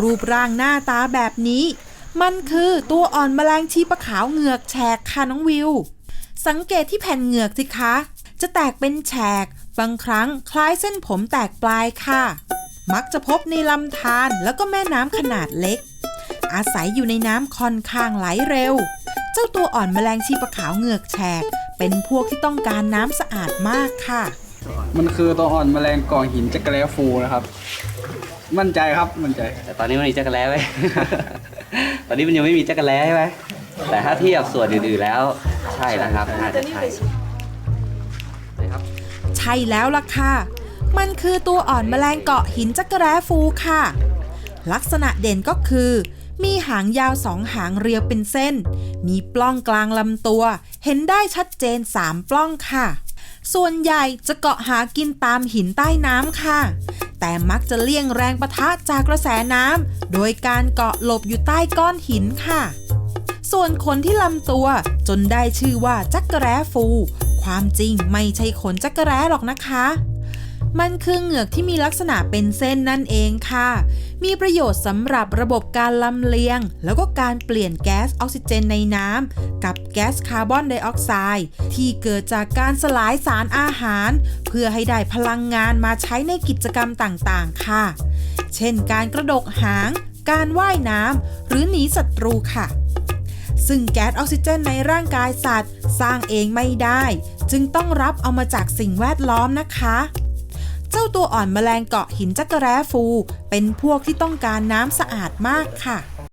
รูปร่างหน้าตาแบบนี้ มันคือตัวอ่อนแมลงชีปะขาวเหงือกแฉกค่ะน้องวิว สังเกตที่แผ่นเหงือกสิคะ จะแตกเป็นแฉก บางครั้งคล้ายเส้นผมแตกปลายค่ะ มักจะพบในลำธารแล้วก็แม่น้ำขนาดเล็ก อาศัยอยู่ในน้ำค่อนข้างไหลเร็ว เจ้าตัวอ่อนแมลงชีปะขาวเหงือกแฉก เป็นพวกที่ต้องการน้ำสะอาดมากค่ะ มันคือตัวอ่อนแมลงก่อหินจักรแลฟูนะครับ มั่นใจครับมั่นใจ แต่ตอนนี้มันมีจักรแล้ไหม ตอนนี้มันยังไม่มีจักรแล้ใช่ไหมแต่ถ้าเทียบส่วนอื่นๆแล้ว ใช่นะครับน่าจะใช่นะครับใช่แล้วล่ะค่ะ มันคือตัวอ่อนแมลงเกาะหินจักรแร้ฟูค่ะ ลักษณะเด่นก็คือ มีหางยาวสองหางเรียวเป็นเส้น มีปล้องกลางลำตัว เห็นได้ชัดเจน3ปล้องค่ะ ส่วนใหญ่จะเกาะหากินตามหินใต้น้ำค่ะ แต่มักจะเลี่ยงแรงประทะจากกระแสน้ำโดยการเกาะหลบอยู่ใต้ก้อนหินค่ะ ส่วนขนที่ลำตัวจนได้ชื่อว่าจักรแร้ฟู ความจริงไม่ใช่ขนจักรแร้หรอกนะคะ มันคือเหงือกที่มีลักษณะเป็นเส้นนั่นเองค่ะ มีประโยชน์สำหรับระบบการลำเลียง แล้วก็การเปลี่ยนแก๊สออกซิเจนในน้ำกับแก๊สคาร์บอนไดออกไซด์ที่เกิดจากการสลายสารอาหาร เพื่อให้ได้พลังงานมาใช้ในกิจกรรมต่างๆ ค่ะ เช่นการกระดกหาง การว่ายน้ำหรือหนีศัตรูค่ะซึ่งแก๊สออกซิเจนในร่างกายสัตว์ สร้างเองไม่ได้ จึงต้องรับเอามาจากสิ่งแวดล้อมนะคะ เจ้าตัวอ่อนแมลงเกาะหินจักรแร้ฟู เป็นพวกที่ต้องการน้ำสะอาดมากค่ะ